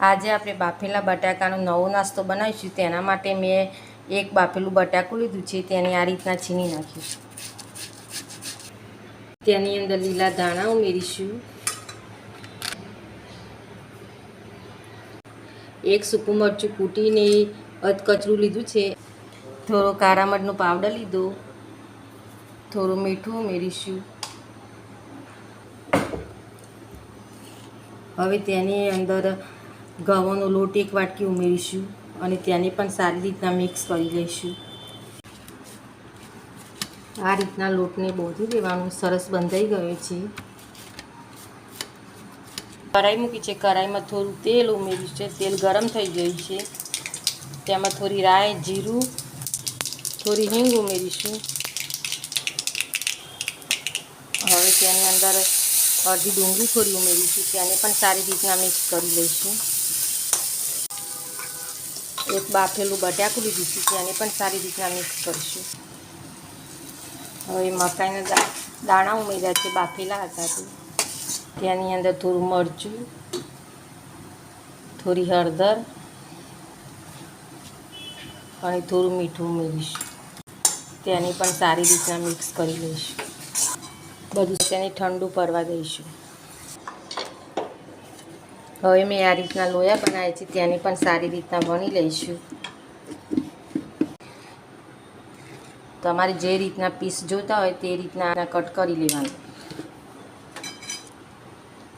આજે આપણે બાફેલા બટાકાનો નવો નાસ્તો બનાવીશું. તેના માટે મેં એક બાફેલું બટાકું લીધું છે. તેને આ રીતના છીની નાખ્યું તેની અંદર લીલા ધાણા ઉમેરીશું. એક સૂકું મરચું કૂટીને અધકચરું લીધું છે. થોડો કાળા મરચનો પાવડર લીધો. થોડું મીઠું ઉમેરીશું. હવે તેની અંદર ઘઉંનો લોટ એક વાટકી ઉમેરીશું અને તેને પણ સારી રીતના મિક્સ કરી લઈશું. આ રીતના લોટને બોધી દેવાનું. સરસ બંધાઈ ગયો છે. કઢાઈ મૂકી છે. કઢાઈમાં થોડું તેલ ઉમેર્યું છે. તેલ ગરમ થઈ ગયું છે. તેમાં થોડી રાઈ, જીરું, થોડી હિંગ ઉમેરીશું. હવે તેની અંદર અડધી ડુંગળી થોડી ઉમેરીશું તેને પણ સારી રીતના મિક્સ કરી લઈશું. એક બાફેલું બટાકું લીધું છે તેને પણ સારી રીતના મિક્સ કરીશું. હવે મકાઈના દાણા ઉમેર્યા છે, બાફેલા હતા તે. તેની અંદર થોડું મરચું, થોડી હળદર અને થોડું મીઠું ઉમેરીશું. તેને પણ સારી રીતના મિક્સ કરી લઈશું. બધું તેને ઠંડુ પડવા દઈશું. હવે મેં આ રીતના લોયા બનાવ્યા છે, તેને પણ સારી રીતના વણી લઈશું. તમારે જે રીતના પીસ જોતા હોય તે રીતના કટ કરી લેવાનું.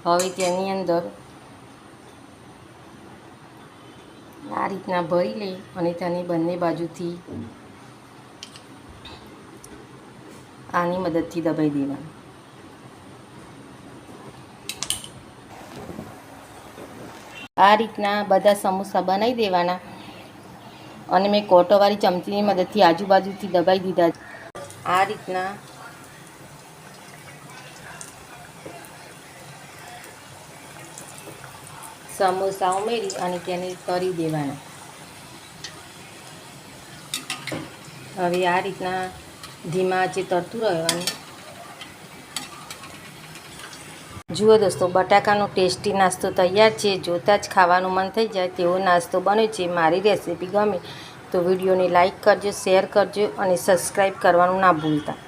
હવે તેની અંદર આ રીતના ભરી લઈ અને તેની બંને બાજુથી આની મદદથી દબાઈ દેવાનું. આ રીતના બધા સમોસા બનાવી દેવાના. અને મેં કોટોવાળી ચમચીની મદદથી આજુબાજુથી દબાઈ દીધા આ રીતના સમોસા ઉમેરી અને તેને તરી દેવાના. હવે આ રીતના ધીમા આંચે તરતું રહેવાનું જુઓ દોસ્તો, બટાકાનો ટેસ્ટી નાસ્તો તૈયાર છે, જોતાં જ ખાવાનું મન થઈ જાય તેવો નાસ્તો બને છે, મારી રેસીપી ગમે તો વિડીયોને લાઇક કરજો, શેર કરજો અને સબસ્ક્રાઈબ કરવાનું ના ભૂલતા.